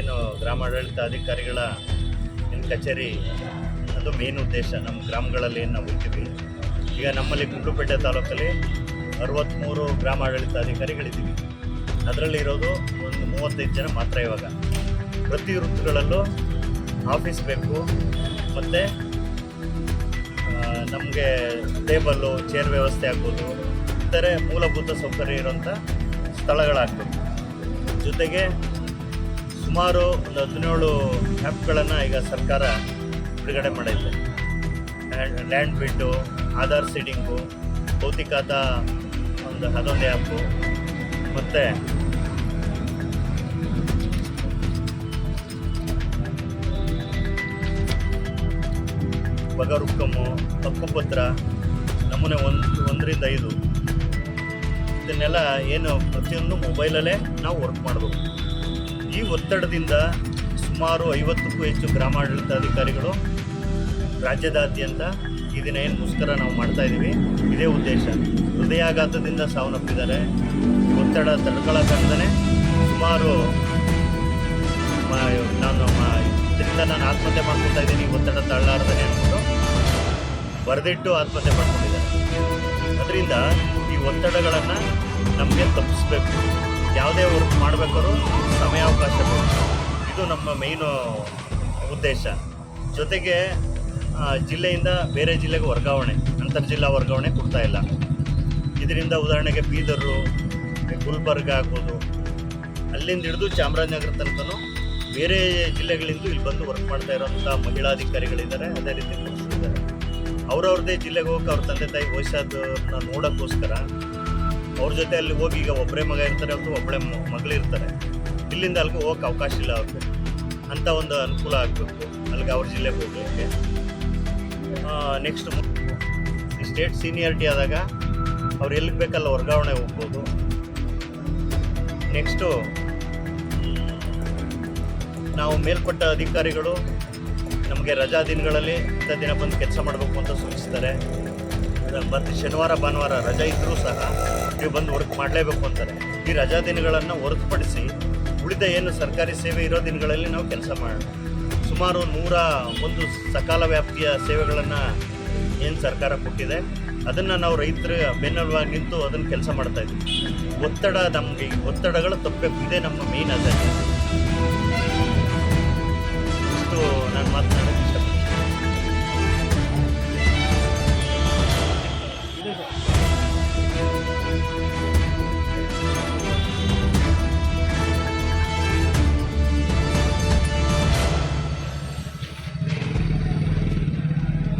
ಏನು ಗ್ರಾಮಾಡಳಿತ ಅಧಿಕಾರಿಗಳ ಏನು ಕಚೇರಿ, ಅದು ಮೇನ್ ಉದ್ದೇಶ. ನಮ್ಮ ಗ್ರಾಮಗಳಲ್ಲಿ ಏನು ನಾವು ಈಗ ನಮ್ಮಲ್ಲಿ ಗುಂಡ್ಲುಪೇಟೆ ತಾಲೂಕಲ್ಲಿ ಅರವತ್ತ್ಮೂರು ಗ್ರಾಮಾಡಳಿತ ಅಧಿಕಾರಿಗಳಿದ್ದೀವಿ. ಅದರಲ್ಲಿ ಇರೋದು ಒಂದು ಮೂವತ್ತೈದು ಜನ ಮಾತ್ರ ಇವಾಗ. ಪ್ರತಿ ವೃತ್ತಿಗಳಲ್ಲೂ ಆಫೀಸ್ ಬೇಕು, ಮತ್ತು ನಮಗೆ ಟೇಬಲ್ಲು, ಚೇರ್ ವ್ಯವಸ್ಥೆ ಆಗ್ಬೋದು, ಇತರೆ ಮೂಲಭೂತ ಸೌಕರ್ಯ ಇರುವಂಥ ಸ್ಥಳಗಳಾಗಬೇಕು. ಜೊತೆಗೆ ಸುಮಾರು ಒಂದು ಹದಿನೇಳು ಆ್ಯಪ್ಗಳನ್ನು ಈಗ ಸರ್ಕಾರ ಬಿಡುಗಡೆ ಮಾಡಿದೆ. ಲ್ಯಾಂಡ್ ಬಿಟ್ಟು ಆಧಾರ್ ಸೀಡಿಂಗು, ಭೌತಿಕಾದ ಒಂದು ಅದೊಂದು ಆ್ಯಪು ಮತ್ತು ಬಗರುಕ್ಕಮ್ಮು ಹಕ್ಕುಪತ್ರ, ನಮೂನೆ ಒಂದು, ಒಂದರಿಂದ ಐದು. ಇದನ್ನೆಲ್ಲ ಏನು ಪ್ರತಿಯೊಂದು ಮೊಬೈಲಲ್ಲೇ ನಾವು ವರ್ಕ್ ಮಾಡಬೇಕು ಈ ಒತ್ತಡದಿಂದ ಸುಮಾರು ಐವತ್ತಕ್ಕೂ ಹೆಚ್ಚು ಗ್ರಾಮಾಡಳಿತಾಧಿಕಾರಿಗಳು ರಾಜ್ಯದಾದ್ಯಂತ ಈ ದಿನ ಏನು ಮುಷ್ಕರ ನಾವು ಮಾಡ್ತಾ ಇದ್ದೀವಿ ಇದೇ ಉದ್ದೇಶ. ಹೃದಯಾಘಾತದಿಂದ ಸಾವನ್ನಪ್ಪಿದ್ದಾರೆ. ಒತ್ತಡ ತಡ್ಕೊಳ್ಳೋಕ್ಕಾಗ್ದೇ ಸುಮಾರು ನಾನು ಇದರಿಂದ ನಾನು ಆತ್ಮಹತ್ಯೆ ಮಾಡ್ಕೊತಾ ಇದ್ದೀನಿ, ಒತ್ತಡ ತಳ್ಳಾರ್ದೇ ಅಂದ್ಬಿಟ್ಟು ಬರೆದಿಟ್ಟು ಆತ್ಮಹತ್ಯೆ ಮಾಡ್ಕೊಂಡಿದ್ದಾರೆ. ಅದರಿಂದ ಈ ಒತ್ತಡಗಳನ್ನು ನಮಗೆ ತಪ್ಪಿಸ್ಬೇಕು. ಯಾವುದೇ ವರ್ಕ್ ಮಾಡಬೇಕಾದ್ರೂ ಸಮಯಾವಕಾಶ ಇದು ನಮ್ಮ ಮೇಯ್ನು ಉದ್ದೇಶ. ಜೊತೆಗೆ ಜಿಲ್ಲೆಯಿಂದ ಬೇರೆ ಜಿಲ್ಲೆಗೆ ವರ್ಗಾವಣೆ, ಅಂತರ್ಜಿಲ್ಲಾ ವರ್ಗಾವಣೆ ಕೊಡ್ತಾ ಇಲ್ಲ. ಇದರಿಂದ ಉದಾಹರಣೆಗೆ ಬೀದರು ಗುಲ್ಬರ್ಗ ಆಗ್ಬೋದು. ಅಲ್ಲಿಂದ ಹಿಡಿದು ಚಾಮರಾಜನಗರ ತನಕನೂ ಬೇರೆ ಜಿಲ್ಲೆಗಳಿಂದ ಇಲ್ಲಿ ಬಂದು ವರ್ಕ್ ಮಾಡ್ತಾ ಇರೋಂಥ ಮಹಿಳಾಧಿಕಾರಿಗಳಿದ್ದಾರೆ. ಅದೇ ರೀತಿ ಪುರುಷರಿದ್ದಾರೆ ಅವ್ರವ್ರದ್ದೇ ಜಿಲ್ಲೆಗೆ ಹೋಗಿ ಅವ್ರ ತಂದೆ ತಾಯಿ ವಯಸ್ಸಾದವ್ರನ್ನ ನೋಡೋಕ್ಕೋಸ್ಕರ ಅವ್ರ ಜೊತೆ ಅಲ್ಲಿ ಹೋಗಿ ಈಗ ಒಬ್ಬರೇ ಮಗ ಇರ್ತಾರೆ ಅಥವಾ ಒಬ್ಬಳೇ ಮಗಳಿರ್ತಾರೆ ಇಲ್ಲಿಂದ ಅಲ್ಲಿಗೆ ಹೋಗಕ್ಕೆ ಅವಕಾಶ ಇಲ್ಲ ಅವ್ರಿಗೆ. ಅಂತ ಒಂದು ಅನುಕೂಲ ಆಗಬೇಕು. ಅಲ್ಲಿಗೆ ಅವ್ರ ಜಿಲ್ಲೆಗೆ ಹೋಗಲಿಕ್ಕೆ. ನೆಕ್ಸ್ಟ್ ಸ್ಟೇಟ್ ಸೀನಿಯಾರಿಟಿ ಆದಾಗ ಅವ್ರು ಎಲ್ಲಿಗೆ ಬೇಕಲ್ಲ ವರ್ಗಾವಣೆ ಹೋಗ್ಬೋದು. ನೆಕ್ಸ್ಟು ನಾವು ಮೇಲ್ಪಟ್ಟ ಅಧಿಕಾರಿಗಳು ನಮಗೆ ರಜಾ ದಿನಗಳಲ್ಲಿ ಇಂಥ ದಿನ ಬಂದು ಕೆಲಸ ಮಾಡಬೇಕು ಅಂತ ಸೂಚಿಸ್ತಾರೆ. ಮತ್ತು ಶನಿವಾರ, ಭಾನುವಾರ ರಜಾ ಇದ್ದರೂ ಸಹ ನೀವು ಬಂದು ವರ್ಕ್ ಮಾಡಲೇಬೇಕು ಅಂತಾರೆ. ಈ ರಜಾ ದಿನಗಳನ್ನು ಹೊರತುಪಡಿಸಿ ಉಳಿದ ಏನು ಸರ್ಕಾರಿ ಸೇವೆ ಇರೋ ದಿನಗಳಲ್ಲಿ ನಾವು ಕೆಲಸ ಮಾಡೋಣ. ಸುಮಾರು ನೂರ ಒಂದು ಸಕಾಲ ವ್ಯಾಪ್ತಿಯ ಸೇವೆಗಳನ್ನು ಏನು ಸರ್ಕಾರ ಕೊಟ್ಟಿದೆ, ಅದನ್ನು ನಾವು ರೈತರ ಬೆನ್ನೆಲುವಾಗಿ ನಿಂತು ಅದನ್ನು ಕೆಲಸ ಮಾಡ್ತಾ ಇದ್ದೀವಿ. ಒತ್ತಡ ನಮಗೆ, ಒತ್ತಡಗಳು ತಪ್ಪಬೇಕು. ಇದೇ ನಮ್ಮ ಮೇನ್ ಅಜೆಂಡ